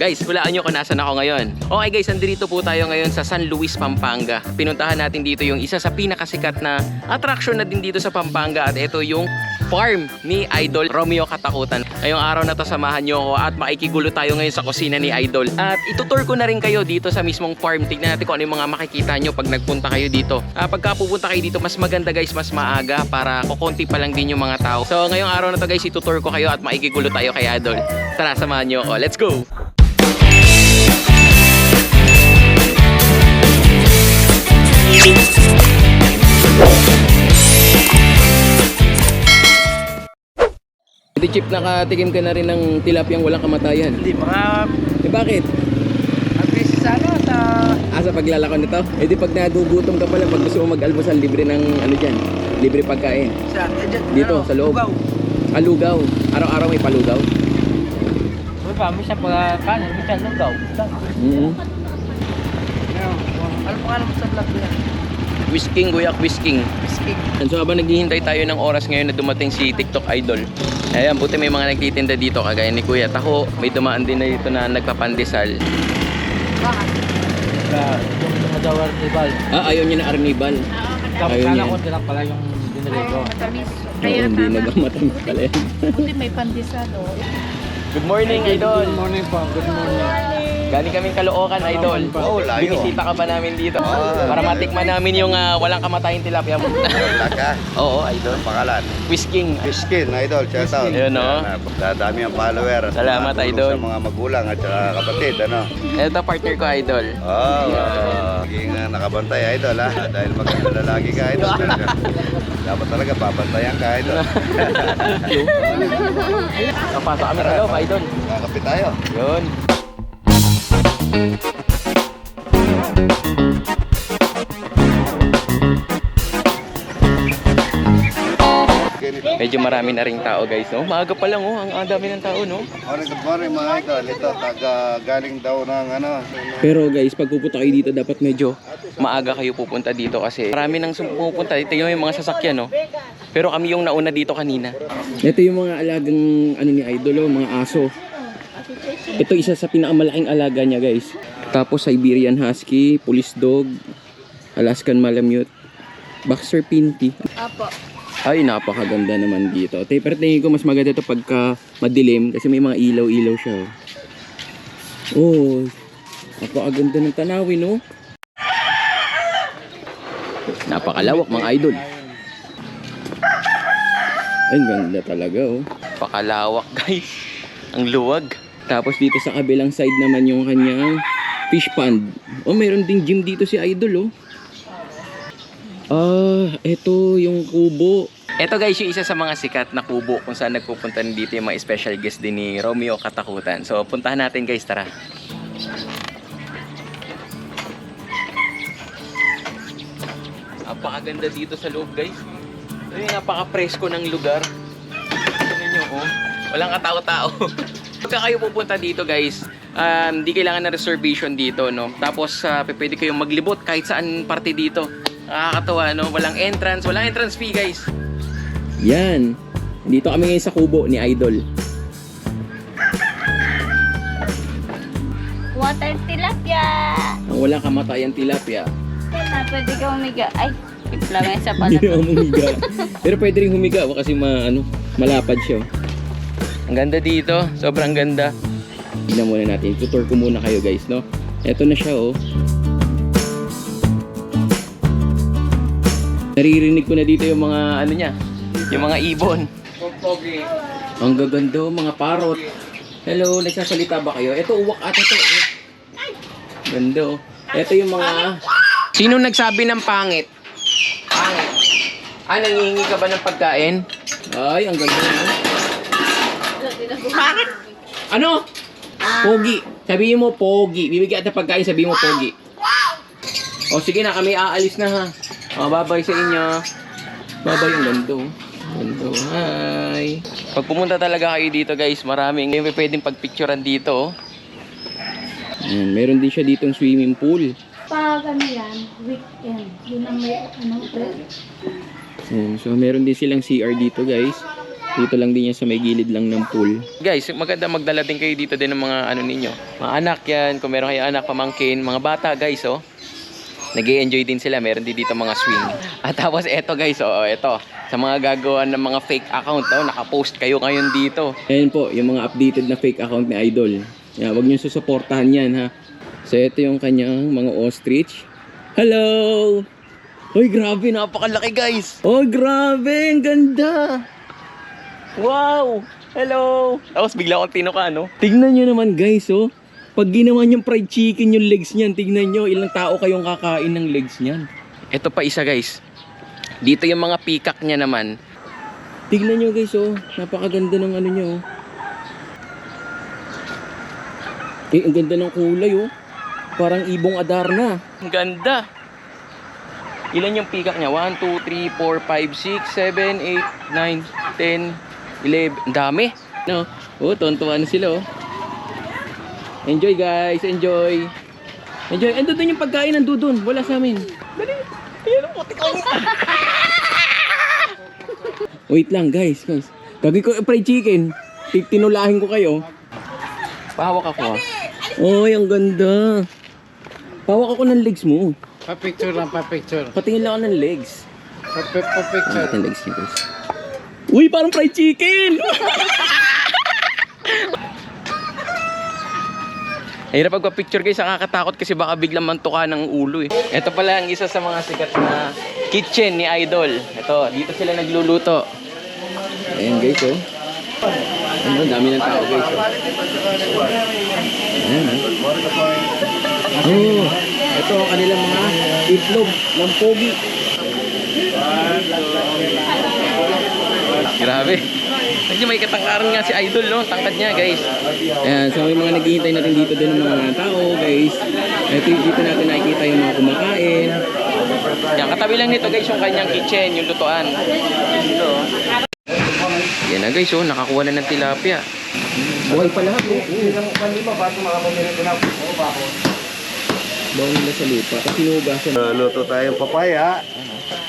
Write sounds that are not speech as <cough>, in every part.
Guys, hulaan nyo kung nasan ako ngayon. Okay guys, andito po tayo ngayon sa San Luis, Pampanga. Pinuntahan natin dito yung isa sa pinakasikat na attraction na din dito sa Pampanga at ito yung farm ni Idol Romeo Katakutan. Ngayong araw na to samahan nyo ako at makikigulo tayo ngayon sa kusina ni Idol. At itutur ko na rin kayo dito sa mismong farm. Tignan natin kung ano yung mga makikita nyo pag nagpunta kayo dito. Ah, pagka pupunta kayo dito, mas maganda guys, mas maaga para kukunti pa lang din yung mga tao. So ngayong araw na to guys, itutur ko kayo at makikigulo tayo kay Idol. Tara, samahan nyo ako. Let's go! Ito Chip, nakatikim ka na rin ng tilapiyang walang kamatayan. Hindi, mga Eh bakit? agresi sa ano, sa... Ah, sa paglalako nito? Eh di pag nagugutom ka pala, pag gusto mo mag-almusal, libre ng ano dyan, libre pagkain. sa dyan, Dito, ano, sa loob. Lugaw. Alugaw. Araw-araw may palugaw. Ano ba, minsan pag kanin, minsan lugaw. Mm-hmm. Ano, ano pa alam mo sa vlog yan? Whisking, guyak, whisking. Bisking. And so habang naghihintay tayo ng oras ngayon na dumating si TikTok Idol. Ayan, buti may mga nagtitinda dito kagaya ni Kuya Taho. May dumaan din na dito na nagpapandesal. Sa yung madawar ni Bal. Ah, ayaw niya na arnibal. Tapos Ayun kala yan. ko lang pala yung binili ko. Matamis. Oo, Kaya hindi nagamatamis pala yan. Buti may pandesal, oh. Good morning, Idol. Good morning po, good morning. Galing kaming Caloocan, Idol. Oh, layo. Binisita ka ba namin dito? Ah. Para matikman namin yung ah, walang kamatayang tilapia mo. Laka, <laughs> Oo, Idol. pangalan. Whisking. Fiskin, idol, shout out. Ayun, no? Yan, ah, Dadami ang follower. Salamat, Natulong idol. Sa mga magulang at saka kapatid, ano? Ito partner ko, Idol. Oh, uh, maging uh, nakabantay, idol, ha? Dahil maganda lalaki ka, idol. Talaga. <laughs> Dapat talaga, babantayan ka, idol. <laughs> Napasok kami sa loob, Idol. Kakapit tayo. Yun. Medyo marami na ring tao, guys, no? Maaga pa lang, oh. Ang ang dami ng tao, no? Morning, good morning, mga idol. Ito, taga galing daw ng, ano, Pero guys, pag pupunta kayo dito, dapat medyo maaga kayo pupunta dito kasi marami nang sum- pupunta. Tingnan mo yung mga sasakyan, no? Pero kami yung nauna dito kanina. Ito yung mga alagang ano ni Idol, oh, mga aso. Ito isa sa pinakamalaking alaga niya, guys. Tapos Siberian Husky, Police Dog, Alaskan Malamute, Boxer Pinty. Apo. Ay, napakaganda naman dito. Pero tingin ko mas maganda to pagka madilim kasi may mga ilaw-ilaw siya. Oh, oh napakaganda ng tanawin, no? Napakalawak, mga idol. Ay, ganda talaga, oh. Pakalawak, guys. Ang luwag. Tapos dito sa kabilang side naman yung kanyang fish pond. Oh, mayroon ding gym dito si Idol, oh. Ah, ito yung kubo. Ito guys, yung isa sa mga sikat na kubo kung saan nagpupunta dito yung mga special guest din ni Romeo Katakutan. So, puntahan natin guys, tara. Napakaganda dito sa loob guys. Ay, napaka-presko ng lugar. Tingnan nyo, oh. Walang katao-tao. <laughs> Pagka kayo pupunta dito guys, um, di kailangan na reservation dito, no? Tapos, uh, pwede kayong maglibot kahit saan parte dito. Nakakatawa, no? Walang entrance, walang entrance fee, guys. Yan. Dito kami ngayon sa kubo ni Idol. Water tilapia. Ang walang kamatayan tilapia. Na, pwede ka umiga. Ay, implamesa pala. Hindi naman humiga. <laughs> Pero pwede rin humiga oh, kasi ma, ano, malapad siya. Ang ganda dito. Sobrang ganda. Tignan muna natin. Tutor ko muna kayo guys, no? Ito na siya, oh. Naririnig ko na dito yung mga, ano niya, yung mga ibon. Pogi. Ang gaganda, oh, mga parot. Hello, nagsasalita ba kayo? Ito, uwak ata to. eh. Ganda, oh. Ito yung mga... Sino nagsabi ng pangit? Pangit. Ah, nangihingi ka ba ng pagkain? Ay, ang ganda, oh. Ano? Pogi. Sabihin mo, pogi. Bibigyan kita pagkain, sabihin mo, pogi. O sige na, kami aalis na ha. O, babay sa inyo. Babay ang ganda. oh. Ganda. oh. Hi. Pag pumunta talaga kayo dito guys, maraming may pwedeng pagpicturean dito. oh. Ayan, meron din siya ditong swimming pool. Pag ano yan, weekend. Yun ang may, ano, pre- Ayan, so meron din silang CR dito guys. Dito lang din yan sa may gilid lang ng pool. Guys, maganda magdala din kayo dito din ng mga ano ninyo. Mga anak yan, kung meron kayo anak, pamangkin, mga bata guys, oh. nag enjoy din sila. Meron din dito mga swing. At <laughs> tapos eto guys, oh, eto. Sa mga gagawa ng mga fake account, oh, nakapost kayo ngayon dito. Ayan po, yung mga updated na fake account ni Idol. Yeah, wag niyo susuportahan yan ha. So ito yung kanyang mga ostrich. Hello! Hoy, grabe, napakalaki guys. Oh, grabe, ang ganda. Wow! Hello! Tapos bigla akong tinuka, no? Tignan nyo naman guys, oh. Pag ginawa niyong fried chicken yung legs niyan, tignan nyo ilang tao kayong kakain ng legs niyan. Ito pa isa guys. Dito yung mga peacock niya naman. Tignan nyo guys, oh. Napakaganda ng ano niya, oh. Eh, ang ganda ng kulay, oh. Parang ibong Adarna. Ang ganda. Ilan yung peacock niya? 1, 2, 3, 4, 5, 6, 7, 8, 9, 10, 11. Ang dami. No? Oh, tontuwa na sila, oh. Enjoy, guys. Enjoy. Enjoy. Ando doon yung pagkain ng dudon. Wala sa amin. Dali. Ayan ang putik lang. <laughs> Wait lang, guys. guys. Gagawin ko fried chicken. Ti- Tinulahin ko kayo. Pahawak ako, ah. Oy, ang ganda. Pahawak ako ng legs mo. Pa-picture lang, pa-picture. Patingin lang ako ng legs. Pa-picture. Ang legs niya, guys. Uy, parang fried chicken! Hirap pagpa-picture guys, nakakatakot kasi baka biglang mantuka ng ulo eh. Ito pala ang isa sa mga sikat na kitchen ni Idol. Ito, dito sila nagluluto. Ayan guys, oh. Ano, dami ng tao guys, oh. Ayan, oh. Oh, ito ang kanilang mga itlog ng pogi. Grabe. Medyo may katangkaran nga si Idol, no? Tangkad niya, guys. Ayan, so may mga naghihintay natin dito din ng mga tao, guys. Ito dito natin nakikita yung mga kumakain. Yan, katabi lang nito, guys, yung kanyang kitchen, yung lutuan. Dito. Yan na, guys, oh. Nakakuha na ng tilapia. Buhay pa lahat, oh. Bawang nila sa lupa. Tapos sinugasan. Luto tayong papaya.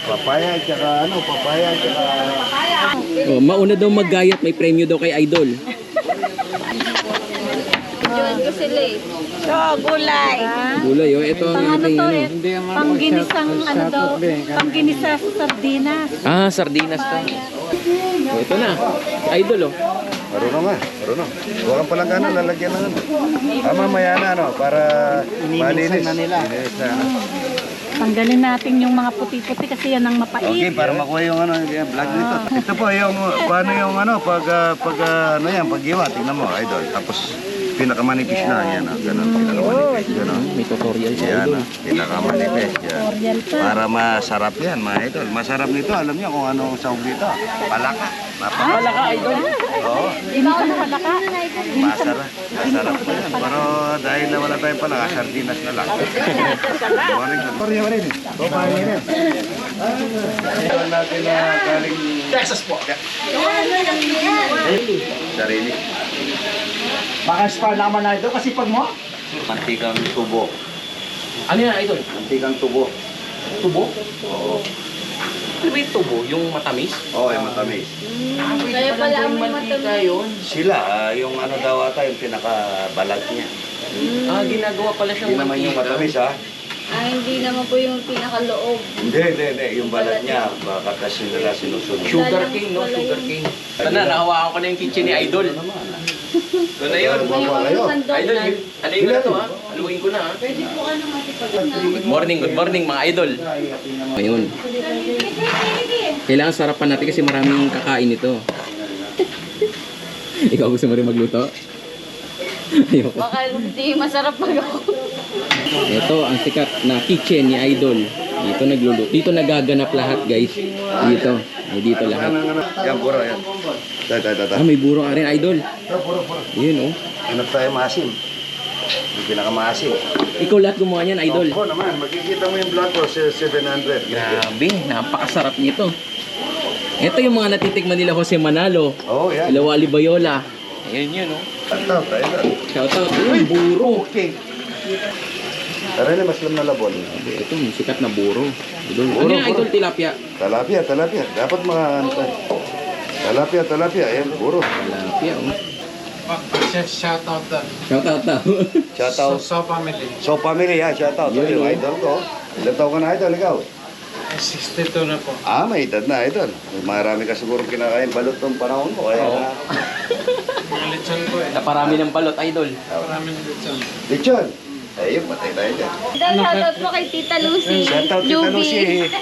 Papaya, tsaka ano, papaya, tsaka... Oh, mauna daw maggayat, may premyo daw kay Idol. Join ko sila eh. So, gulay. Gulay, oh. Ito ang Pang ano ating to ano. eh, pangginisang ano daw, pangginisa sa sardinas. Ah, sardinas to. Oh, ito na. Idol, oh. Marunong nga, marunong. Huwag kang palang ano, lalagyan ng ano. Ah, mamaya na, ano, para malinis. na nila. Ininis na, ano. Tanggalin natin yung mga puti-puti kasi yan ang mapait. Okay, para makuha yung ano, yung vlog nito. <laughs> Ito po yung, paano yung ano, pag, ah, pag, ah, ano yan, paggiwa, tingnan mo, idol. Tapos, pinakamanipis na, yan, ah, ganun, pinakamanipis, ganun. May tutorial si Yan, Idol. ah, pinakamanipis, yan. Para masarap yan, mga idol. Masarap nito, alam niyo kung ano ang sahog dito. Palaka. Napaka. Wala ka, Idol. Oo, ka na pala masarap. Pero dahil na wala tayong palaka, sardinas na lang. Morning. Morning. Kumain na. Ito natin na galing Texas po. Sarili. Baka spa naman na ito kasi pag mo. Mantikang tubo. Ano yan, Idol? Mantikang tubo. Tubo? Oo. Ano ba yung tubo? Yung matamis? Oo, yung matamis. Kaya pala may matamis. yun. Sila, ah, yung ano daw ata, yung pinakabalag niya. Ah, ginagawa pala siyang Hindi naman yung mantika. matamis ha. Ah, hindi naman po yung pinakaloob. Hindi, hindi, hindi. Yung balat niya, baka kasi nila sinusunod. Sugar cane, no? Sugar cane. Na, nahawakan ko na yung kitchen ni Idol. Ito na yun. Ano ba kayo? Idol, ano yung na to ha? Haluin ko na ha? Pwede po ano matipag na. Good morning, good morning mga idol. Ayun. Kailangan sarapan natin kasi maraming kakain ito. <laughs> Ikaw gusto mo rin magluto? <laughs> Ayoko. Baka hindi masarap pag ako. Ito ang sikat na kitchen ni Idol. Dito nagluluto. Dito nagaganap lahat guys. Dito. Ay, dito lahat. Yan, puro yan. Tata, tata. Ah, may buro ka rin Idol. Yun oh. Hanap tayo maasim. Yung pinakamaasim. Ikaw lahat gumawa niyan Idol. Opo naman, makikita mo yung vlog ko, si- 700. Grabe, napakasarap nito. Ito yung mga natitikman nila Jose Manalo. Oo, oh, yan. Sila Wally Bayola. Ayun yun oh. Ito, tayo na. Shoutout. Uy, buro. Okay. Tara na, maslam na labon. Ito, sikat na buro. Idol. Ano Buro, yan, buro. idol tilapia? Talapia, talapia. Dapat mga ano tayo. Talapia, talapia. Ayan, puro. Tilapia, oh. Shout out daw. <laughs> Shout out daw. Shout out. So family. So, family ha. Shout out. Yun, Yung idol ko. Ilan taon ka na idol, ikaw? 62 na po. Ah, may edad na idol. Marami ka siguro kinakain balot ng panahon mo. Kaya Oo. na. Mga lechon po eh. Naparami ng balot, idol. Maraming lechon. Lechon. Ayun, patay tayo dyan. Idol, shoutout po kay Tita Lucy. Shout out kita Juby. Lucy.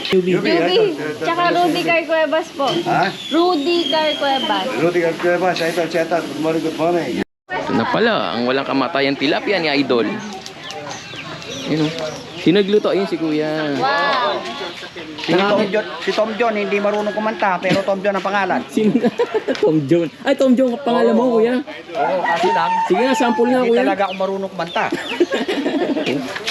Juby. Juby. Tsaka Rudy Car Cuevas po. Ha? Rudy Car Cuevas. Rudy Garcuevas. Idol, shout out. Good morning, good morning. Ito na pala, ang walang kamatayan tilapia ni Idol. Yun oh. Sino nagluto? Ayun si Kuya. Wow. Si Tom John, si Tom John hindi marunong kumanta pero Tom John ang pangalan. <laughs> Sino? Tom John. Ay, Tom John, pangalan mo, Kuya. Oo, kasi lang Sige nga, sample nga, hindi Kuya. talaga ako marunong kumanta. <laughs>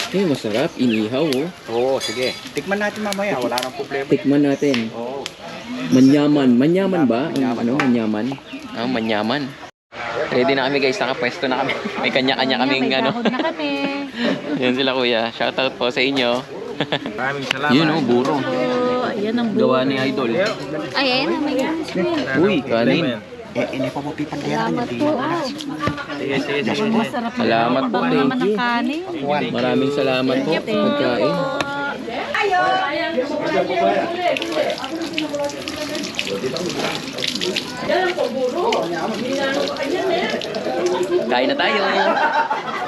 Eh, masarap. Inihaw, oh. Oo, sige. Tikman natin mamaya, wala nang problema. Tikman natin. Oo. Manyaman. Manyaman ba? Ang Manyaman, ano, oh. manyaman? Ah, manyaman. Ready na kami guys, nakapwesto na kami. May kanya-kanya kaming ano. na kami. <laughs> Yan sila kuya. Shoutout po sa inyo. Maraming salamat. Yun oh, buro. So, ayan ang buo. Gawa ni Idol. Ay, ayun na, may ganas po yan. Uy, kanin. Eh, hindi pa mo pipandiyan. Salamat po. Sige, sige. Salamat po, thank you. ang. Maraming salamat po pagkain. Kain na tayo. <laughs>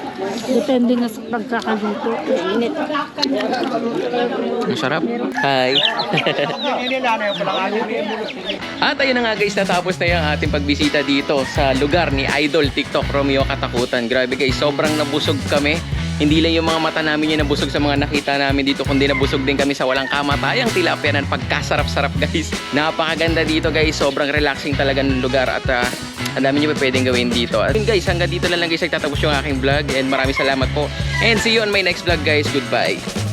Depende nga sa pagkakaluto. Init. Masarap. Hi. <laughs> At ayun na nga guys, natapos na yung ating pagbisita dito sa lugar ni Idol TikTok Romeo Katakutan. Grabe guys, sobrang nabusog kami. Hindi lang yung mga mata namin yung nabusog sa mga nakita namin dito, kundi nabusog din kami sa walang kamatayang tilapia ng pagkasarap-sarap guys. Napakaganda dito guys, sobrang relaxing talaga ng lugar at ah, ang dami nyo pa pwedeng gawin dito. At yun guys, hanggang dito na lang guys nagtatapos yung aking vlog and maraming salamat po. And see you on my next vlog guys. Goodbye.